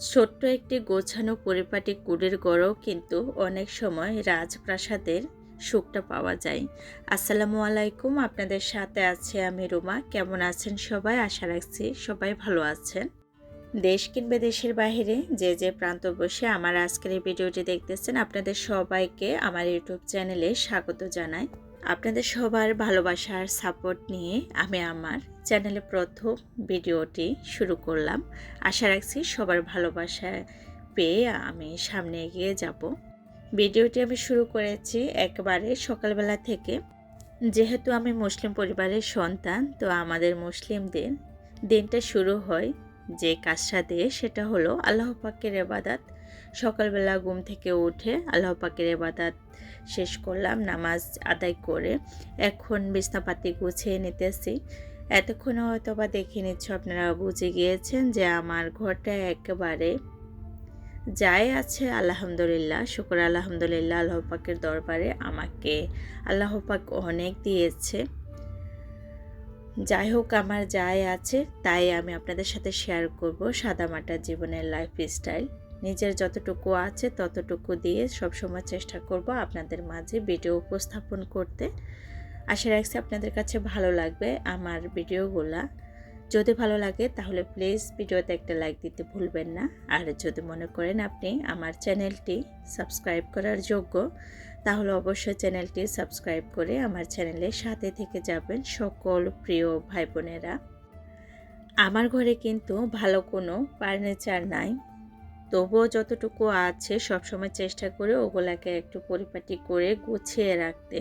ছোট্ট একটি গোছানো পরিপাটি কুড়ের গড়ও কিন্তু অনেক সময় রাজপ্রাসাদের সুখটা পাওয়া যায়। আসসালামু আলাইকুম, আপনাদের সাথে আছে আমি রুমা। কেমন আছেন সবাই? আশা রাখছি সবাই ভালো আছেন। দেশ কিংবা দেশের বাইরে যে যে প্রান্ত বসে আমার আজকের এই ভিডিওটি দেখতেছেন, আপনাদের সবাইকে আমার ইউটিউব চ্যানেলে স্বাগত জানাই। আপনাদের সবার ভালোবাসার সাপোর্ট নিয়ে আমি আমার চ্যানেলে প্রথম ভিডিওটি শুরু করলাম। আশা রাখছি সবার ভালোবাসা পেয়ে আমি সামনে এগিয়ে যাব। ভিডিওটি আমি শুরু করেছি একবারে সকালবেলা থেকে। যেহেতু আমি মুসলিম পরিবারের সন্তান, তো আমাদের মুসলিমদের দিনটা শুরু হয় যে কাজটা দিয়ে, সেটা হলো আল্লাহ পাকের এবাদাত সকালবেলা ঘুম থেকে উঠে আল্লাহ পাকের এবাদাত শেষ করলাম, নামাজ আদায় করে এখন বিছনাপাতি গুছিয়ে নিতেছি। এতক্ষণে হয়তো বা দেখে নিচ্ছ আপনারা বুঝে গিয়েছেন যে আমার ঘরটা একেবারে যাই আছে, আলহামদুলিল্লাহ, শুক্র আলহামদুলিল্লাহ আল্লাহ পাকের দরবারে আমাকে আল্লাহ পাক অনেক দিয়েছে। যাই হোক, আমার যাই আছে, তাই আমি আপনাদের সাথে শেয়ার করব সাদামাটা জীবনের লাইফ স্টাইল নিজের যতটুকু আছে ততটুকু দিয়ে সবসময় চেষ্টা করব আপনাদের মাঝে ভিডিও উপস্থাপন করতে। আশা রাখছি আপনাদের কাছে ভালো লাগবে আমার ভিডিওগুলা। যদি ভালো লাগে, তাহলে প্লিজ ভিডিওতে একটা লাইক দিতে ভুলবেন না। আর যদি মনে করেন আপনি আমার চ্যানেলটি সাবস্ক্রাইব করার যোগ্য, তাহলে অবশ্যই চ্যানেলটি সাবস্ক্রাইব করে আমার চ্যানেলের সাথে থেকে যাবেন সকল প্রিয় ভাই বোনেরা আমার ঘরে কিন্তু ভালো কোনো ফার্নিচার নাই। তবুও যতটুকু আছে সবসময় চেষ্টা করে ওগুলাকে একটু পরিপাটি করে গুছিয়ে রাখতে।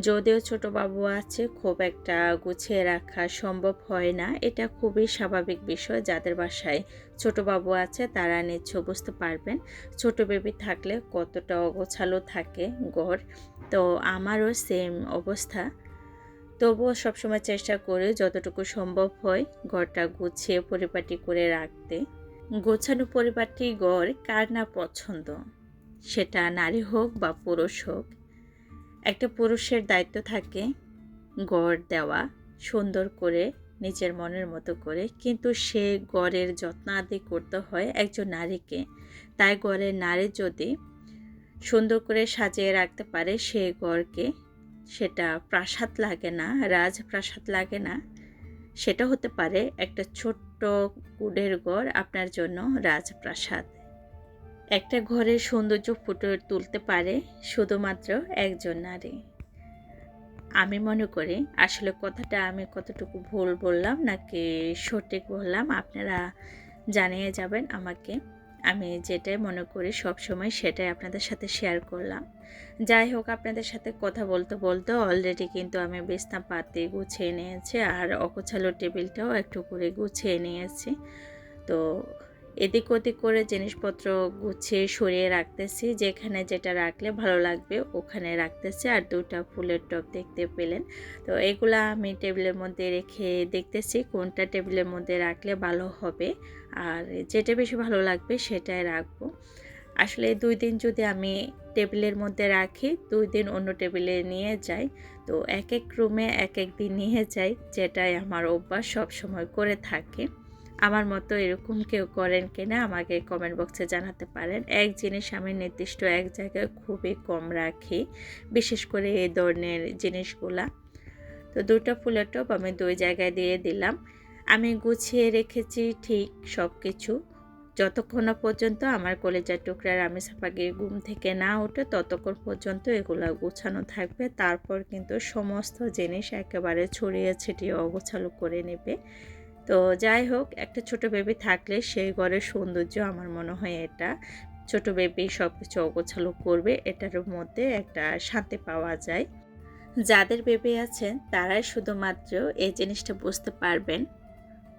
যদিও ছোট বাবু আছে, খুব একটা গুছিয়ে রাখা সম্ভব হয় না। এটা খুবই স্বাভাবিক বিষয় যাদের বাসায় ছোট বাবু আছে তারা নিশ্চয় বুঝতে পারবেন। ছোট বেবি থাকলে কতটা অগোছালো থাকে ঘর। তো আমারও সেম অবস্থা। তবুও সবসময় চেষ্টা করে যতটুকু সম্ভব হয় ঘরটা গুছিয়ে পরিপাটি করে রাখতে। গোছানো পরিবারটি গড় কার না পছন্দ? সেটা নারী হোক বা পুরুষ হোক, একটা পুরুষের দায়িত্ব থাকে গড় দেওয়া, সুন্দর করে, নিজের মনের মতো করে। কিন্তু সে গড়ের যত্ন আদি করতে হয় একজন নারীকে। তাই গড়ের নারী যদি সুন্দর করে সাজিয়ে রাখতে পারে, সে গড়কে সেটা প্রাসাদ লাগে না, রাজপ্রাসাদ লাগে না। সেটা হতে পারে একটা ছোট্ট কুডের ঘর আপনার জন্য রাজপ্রাসাদ। একটা ঘরের সৌন্দর্য ফুটে তুলতে পারে শুধুমাত্র একজন নারী। আমি মনে করি আসলে কথাটা আমি কতটুকু ভুল বললাম নাকি সঠিক বললাম আপনারা জানিয়ে যাবেন আমাকে। আমি যেটাই মনে করি সব সময় সেটাই আপনাদের সাথে শেয়ার করলাম। যাই হোক, আপনাদের সাথে কথা বলতে বলতে অলরেডি কিন্তু আমি বিছনা পাতি গুছিয়ে নিয়েছি আর অকোছালো টেবিলটাও একটু করে গুছিয়ে নিয়েছি। তো এদিক ওদিক করে জিনিসপত্র গুছিয়ে সরিয়ে রাখতেছি। যেখানে যেটা রাখলে ভালো লাগবে ওখানে রাখতেছি। আর দুটা ফুলের টপ দেখতে পেলেন। তো এগুলা আমি টেবিলের মধ্যে রেখে দেখতেছি কোনটা টেবিলের মধ্যে রাখলে ভালো হবে। আর যেটা বেশি ভালো লাগবে সেটাই রাখব। আসলে দুই দিন যদি আমি টেবিলের মধ্যে রাখি, দুই দিন অন্য টেবিলে নিয়ে যাই। তো এক এক রুমে এক এক দিন নিয়ে যাই, যেটাই আমার অভ্যাস সব সময় করে থাকে। আমার মতো এরকম কেউ করেন কিনা আমাকে কমেন্ট বক্সে জানাতে পারেন। এক জিনিস আমি নির্দিষ্ট এক জায়গায় খুবই কম রাখি, বিশেষ করে এই ধরনের জিনিসগুলা। তো দুটো ফুলের টপ আমি দুই জায়গায় দিয়ে দিলাম। আমি গুছিয়ে রেখেছি ঠিক সব কিছু যতক্ষণ পর্যন্ত আমার কলেজার টুকরার আমি সাপাকে ঘুম থেকে না ওঠে, ততক্ষণ পর্যন্ত এগুলো গোছানো থাকবে। তারপর কিন্তু সমস্ত জিনিস একেবারে ছড়িয়ে ছিটিয়ে অগোছালো করে নেবে। তো যাই হোক, একটা ছোট বেবি থাকলে সেই ঘরের সৌন্দর্য আমার মনে হয় এটা। ছোট বেবি সব কিছু অগোছালো করবে, এটার মধ্যে একটা শান্তি পাওয়া যায়। যাদের বেবি আছেন, তারাই শুধুমাত্র এই জিনিসটা বুঝতে পারবেন,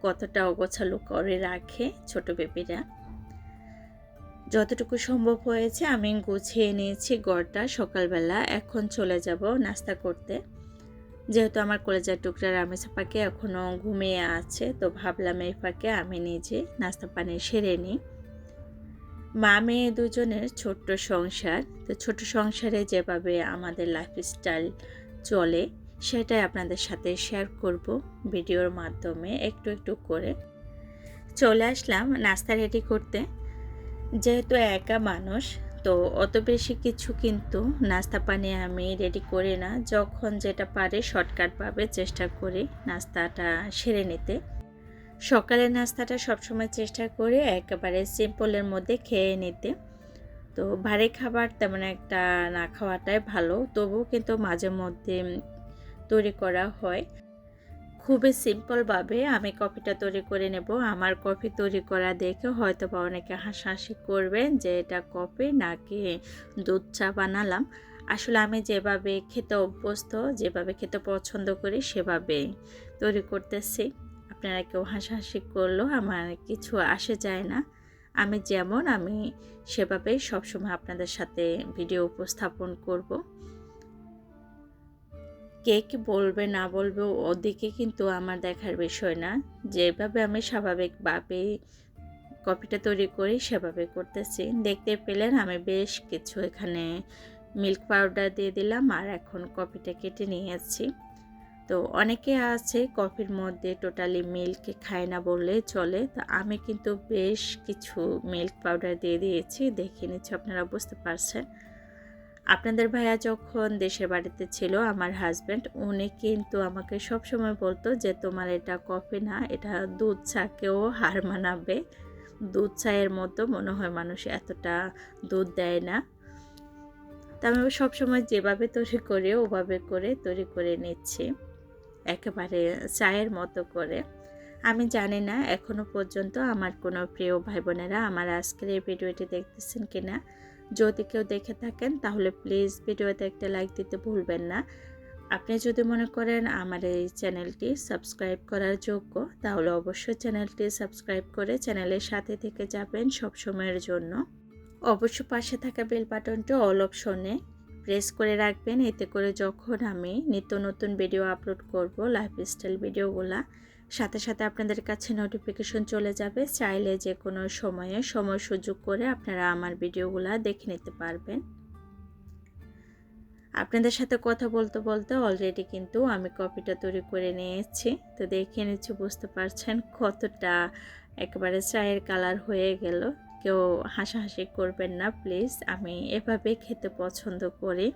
কতটা অগোছালো করে রাখে ছোট বেবিরা যতটুকু সম্ভব হয়েছে, আমি গুছিয়ে নিয়েছি গড়টা সকালবেলা এখন চলে যাব নাস্তা করতে। যেহেতু আমার কলেজার টুকরার আমেসা পাকে এখনও ঘুমিয়ে আছে, তো ভাবলাম এই ফাঁকে আমি নিজে নাস্তা পানি সেরে নিই। মা মেয়ে দুজনের ছোট্ট সংসার, তো ছোট সংসারে যেভাবে আমাদের লাইফস্টাইল চলে, সেটাই আপনাদের সাথে শেয়ার করব ভিডিওর মাধ্যমে একটু একটু করে। চলে আসলাম নাস্তা রেডি করতে। যেহেতু একা মানুষ তো অত বেশি কিছু কিন্তু নাস্তা পানি আমি রেডি করি না। যখন যেটা পারে শর্টকাট পাবে, চেষ্টা করি নাস্তাটা সেরে নিতে। সকালের নাস্তাটা সবসময় চেষ্টা করি একেবারে সিম্পলের মধ্যে খেয়ে নিতে। তো ভারী খাবার তেমন একটা না খাওয়াটাই ভালো, তবুও কিন্তু মাঝে মধ্যে তৈরি করা হয়। খুবই সিম্পলভাবে আমি কফিটা তৈরি করে নেব। আমার কফি তৈরি করা দেখে হয়তো বা অনেকে হাসাহাসি করবেন যে এটা কফি নাকি দুধ চা বানালাম। আসলে আমি যেভাবে খেতে অভ্যস্ত, যেভাবে খেতে পছন্দ করি সেভাবে তৈরি করতেছি। আপনারা কেউ হাসাহাসি করলেও আমার কিছু আসে যায় না। আমি যেমন আমি সেভাবেই সবসময় আপনাদের সাথে ভিডিও উপস্থাপন করব। কে কি বলবে, না বলবে, ওদিকে কিন্তু আমার দেখার বিষয় না। যেভাবে আমি স্বাভাবিকভাবে কফিটা তৈরি করি, সেভাবে করতেছি। দেখতে পেলেন আমি বেশ কিছু এখানে মিল্ক পাউডার দিয়ে দিলাম আর এখন কফিটা কেটে নিয়েছি। তো অনেকে আছে কফির মধ্যে টোটালি মিল্ক খায় না বললে চলে। তো আমি কিন্তু বেশ কিছু মিল্ক পাউডার দিয়ে দিয়েছি। দেখে নিচ্ছি আপনারা, বুঝতে পারছেন। আপনাদের ভাইয়া যখন দেশের বাড়িতে ছিল, আমার হাজব্যান্ড উনি কিন্তু আমাকে সব সময় বলতো যে, তোমার এটা কফি না, এটা দুধ চাকেও হার মানাবে। দুধ চায়ের মতো মনে হয় মানুষ এতটা দুধ দেয় না। তা আমি সবসময় যেভাবে তৈরি করি, ওভাবে করে তৈরি করে নিচ্ছি, একেবারে চায়ের মতো করে। আমি জানি না এখনও পর্যন্ত আমার কোনো প্রিয় ভাই বোনেরা আমার আজকের এই ভিডিওটি দেখতেছেন কিনা। যদি কেউ দেখে থাকেন, তাহলে প্লিজ ভিডিওতে একটা লাইক দিতে ভুলবেন না। আপনি যদি মনে করেন আমার এই চ্যানেলটি সাবস্ক্রাইব করার যোগ্য, তাহলে অবশ্যই চ্যানেলটি সাবস্ক্রাইব করে চ্যানেলের সাথে থেকে যাবেন সব সময়ের জন্য। অবশ্য পাশে থাকা বেল বাটনটি অল অপশনে প্রেস করে রাখবেন। এতে করে যখন আমি নিত্য নতুন ভিডিও আপলোড করব লাইফস্টাইল ভিডিওগুলা সাথে সাথে আপনাদের কাছে নোটিফিকেশন চলে যাবে। চাইলে যে কোনো সময়ে সময় সুযোগ করে আপনারা আমার ভিডিওগুলো দেখে নিতে পারবেন। আপনাদের সাথে কথা বলতে বলতে অলরেডি কিন্তু আমি কপিটা তৈরি করে নিয়েছি। তো দেখে নিচ্ছি, বুঝতে পারছেন কতটা একেবারে চায়ের কালার হয়ে গেল। কেউ হাসাহাসি করবেন না প্লিজ আমি এভাবে খেতে পছন্দ করি।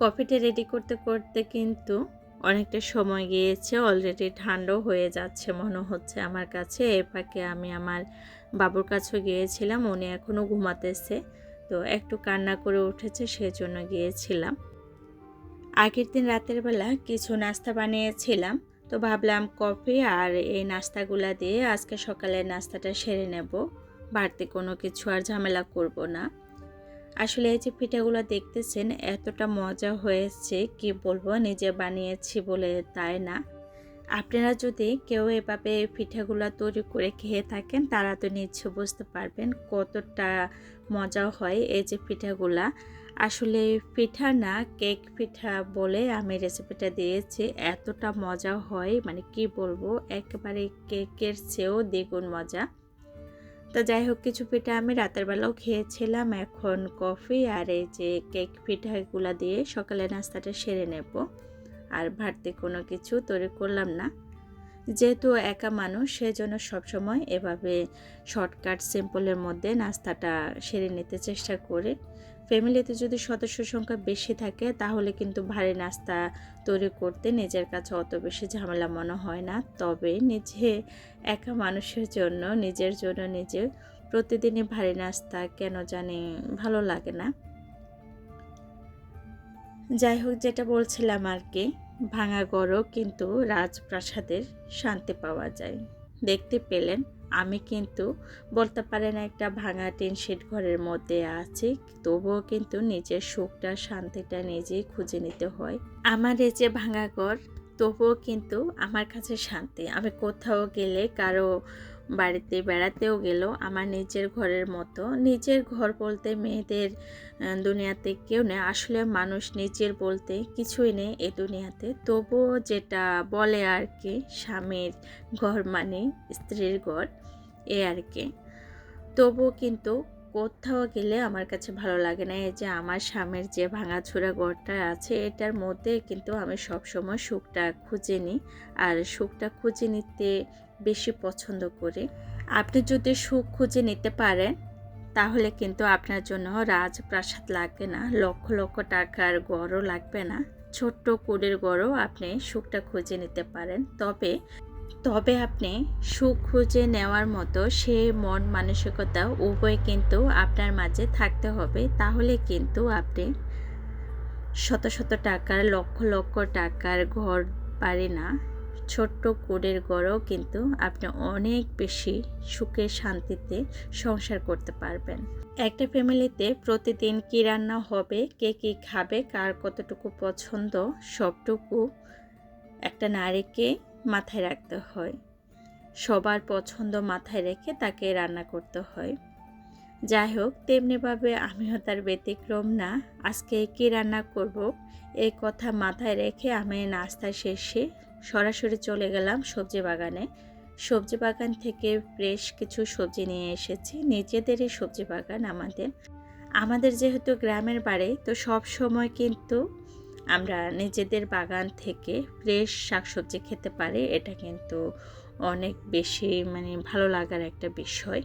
কফিটা রেডি করতে করতে কিন্তু অনেকটা সময় গিয়েছে অলরেডি ঠান্ডাও হয়ে যাচ্ছে মনে হচ্ছে আমার কাছে। এ আমি আমার বাবুর কাছেও গিয়েছিলাম, উনি এখনও ঘুমাতেছে। তো একটু কান্না করে উঠেছে, সেজন্য গিয়েছিলাম। আগের দিন রাতের বেলা কিছু নাস্তা বানিয়েছিলাম, তো ভাবলাম কফি আর এই নাস্তাগুলা দিয়ে আজকে সকালের নাস্তাটা সেরে নেব। বাড়তি কোনো কিছু আর ঝামেলা করব না। আসলে এই যে পিঠাগুলো দেখতেছেন, এতটা মজা হয়েছে, কি বলব, নিজে বানিয়েছি বলে তাই না? আপনারা যদি কেউ এভাবে পিঠাগুলো তৈরি করে খেয়ে থাকেন, তারা তো নিচ্ছে বুঝতে পারবেন কতটা মজা হয় এই যে পিঠাগুলা। আসলে পিঠা না, কেক পিঠা বলে আমি রেসিপিটা দিয়েছি, এতটা মজা হয় মানে কি বলব, একেবারে কেকের চেয়েও দ্বিগুণ মজা। তো যাই হোক, কিছু পিঠা আমি রাতের বেলাও খেয়েছিলাম। এখন কফি আর এই যে কেক পিঠাগুলা দিয়ে সকালে নাস্তাটা সেরে নেব। আর ভারতে কোনো কিছু তৈরি করলাম না। যেহেতু একা মানুষ, সেজন্য সবসময় এভাবে শর্টকাট, সিম্পলের মধ্যে নাস্তাটা সেরে নিতে চেষ্টা করে। ফ্যামিলিতে যদি সদস্য সংখ্যা বেশি থাকে, তাহলে কিন্তু ভারী নাস্তা তৈরি করতে নিজের কাছে অত বেশি ঝামেলা মনে হয় না। তবে নিজে একা মানুষের জন্য, নিজের জন্য নিজে প্রতিদিনই ভারী নাস্তা কেন জানি ভালো লাগে না। যাই হোক, যেটা বলছিলাম আর কি ভাঙা গড়ও কিন্তু রাজপ্রাসাদের শান্তি পাওয়া যায়। দেখতে পেলেন, আমি কিন্তু বলতে পারেন একটা ভাঙা টিনশিট ঘরের মধ্যে আছি, তবুও কিন্তু নিজের সুখটা, শান্তিটা নিজেই খুঁজে নিতে হয়। আমার এই যে ভাঙা ঘর, তবুও কিন্তু আমার কাছে শান্তি। আমি কোথাও গেলে কারও বাড়িতে বেড়াতেও গেল আমার নিজের ঘরের মতো। নিজের ঘর বলতে মেয়েদের দুনিয়াতে কেউ নেই। আসলে মানুষ নিজের বলতে কিছুই নেই এ দুনিয়াতে। তবুও যেটা বলে আর কি, স্বামীর ঘর মানে স্ত্রীর ঘর, এ আর কি। তবুও কিন্তু কোথাও গেলে আমার কাছে ভালো লাগে না। এই যে আমার স্বামীর যে ভাঙাচোরা ঘরটা আছে, এটার মধ্যে কিন্তু আমি সবসময় সুখটা খুঁজে নিই। আর সুখটা খুঁজে নিতে বেশি পছন্দ করি। আপনি যদি সুখ খুঁজে নিতে পারেন, তাহলে কিন্তু আপনার জন্য রাজপ্রাসাদ লাগবে না। লক্ষ লক্ষ টাকার গড়ও লাগবে না। ছোট্ট কুড়ের গড়ও আপনি সুখটা খুঁজে নিতে পারেন। তবে তবে আপনি সুখ খুঁজে নেওয়ার মতো সে মন মানসিকতা উভয় কিন্তু আপনার মাঝে থাকতে হবে। তাহলে কিন্তু আপনি শত শত টাকার, লক্ষ লক্ষ টাকার ঘর পারে না। ছোট্ট কোডের গড়েও কিন্তু আপনি অনেক বেশি সুখে শান্তিতে সংসার করতে পারবেন। একটা ফ্যামিলিতে প্রতিদিন কী রান্না হবে, কে কী খাবে, কার কতটুকু পছন্দ, সবটুকু একটা নারীকে মাথায় রাখতে হয়। সবার পছন্দ মাথায় রেখে তাকে রান্না করতে হয়। যাই হোক, তেমনিভাবে আমিও তার ব্যতিক্রম না। আজকে কী রান্না করব এই কথা মাথায় রেখে আমি নাস্তা শেষে সরাসরি চলে গেলাম সবজি বাগানে। সবজি বাগান থেকে ফ্রেশ কিছু সবজি নিয়ে এসেছি। নিজেদেরই সবজি বাগান আমাদের। আমাদের যেহেতু গ্রামের বাড়ি, তো সব সময় কিন্তু আমরা নিজেদের বাগান থেকে ফ্রেশ শাকসবজি খেতে পারি। এটা কিন্তু অনেক বেশি মানে ভালো লাগার একটা বিষয়।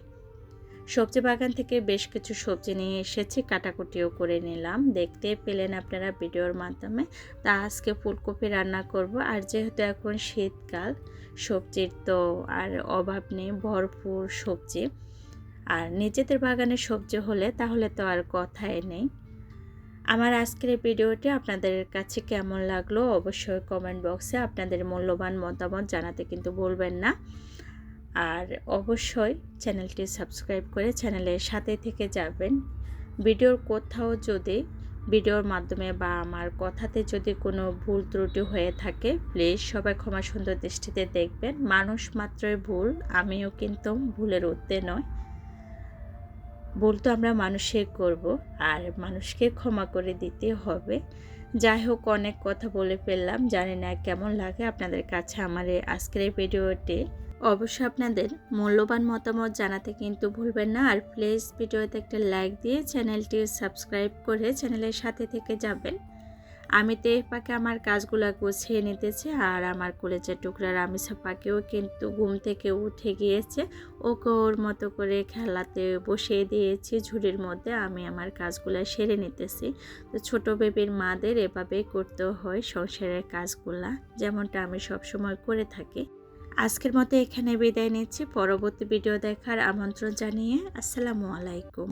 সবজি বাগান থেকে বেশ কিছু সবজি নিয়ে এসেছি, কাটাকুটিও করে নিলাম। দেখতে পেলেন আপনারা ভিডিওর মাধ্যমে। তা আজকে ফুলকপি রান্না করব। আর যেহেতু এখন শীতকাল, সবজির তো আর অভাব নেই, ভরপুর সবজি। আর নিজেদের বাগানে সবজি হলে তাহলে তো আর কথাই নেই। আমার আজকের এই ভিডিওটি আপনাদের কাছে কেমন লাগল অবশ্যই কমেন্ট বক্সে আপনাদের মূল্যবান মতামত জানাতে কিন্তু বলবেন না। আর অবশ্যই চ্যানেলটি সাবস্ক্রাইব করে চ্যানেলের সাথে থেকে যাবেন। ভিডিওর কোথাও যদি, ভিডিওর মাধ্যমে বা আমার কথাতে যদি কোনো ভুল ত্রুটি হয়ে থাকে, প্লিজ সবাই ক্ষমা সুন্দর দৃষ্টিতে দেখবেন। মানুষ মাত্রই ভুল, আমিও কিন্তু ভুলের উদ্দে নয় ভুল তো আমরা মানুষের করব, আর মানুষকে ক্ষমা করে দিতে হবে। যাই হোক, অনেক কথা বলে ফেললাম। জানি না কেমন লাগে আপনাদের কাছে আমার এই আজকের এই ভিডিওটি। অবশ্যই আপনাদের মূল্যবান মতামত জানাতে কিন্তু ভুলবেন না। আর প্লিজ ভিডিওতে একটা লাইক দিয়ে চ্যানেলটি সাবস্ক্রাইব করে চ্যানেলের সাথে থেকে যাবেন। আমি তো পাকে আমার কাজগুলো গুছিয়ে নিতেছি আর আমার কলেজের টুকরার আমি পাকেও কিন্তু ঘুম থেকে উঠে গিয়েছে। ওকে ওর মতো করে খেলাতে বসিয়ে দিয়েছি, ঝুড়ির মধ্যে আমি আমার কাজগুলো সেরে নিতেছি। তো ছোটো বেবির মাদের এভাবেই করতে হয় সংসারের কাজগুলা, যেমনটা আমি সবসময় করে থাকি। আজকের মতো এখানে বিদায় নিচ্ছি। পরবর্তী ভিডিও দেখার আমন্ত্রণ জানিয়ে আসসালামু আলাইকুম।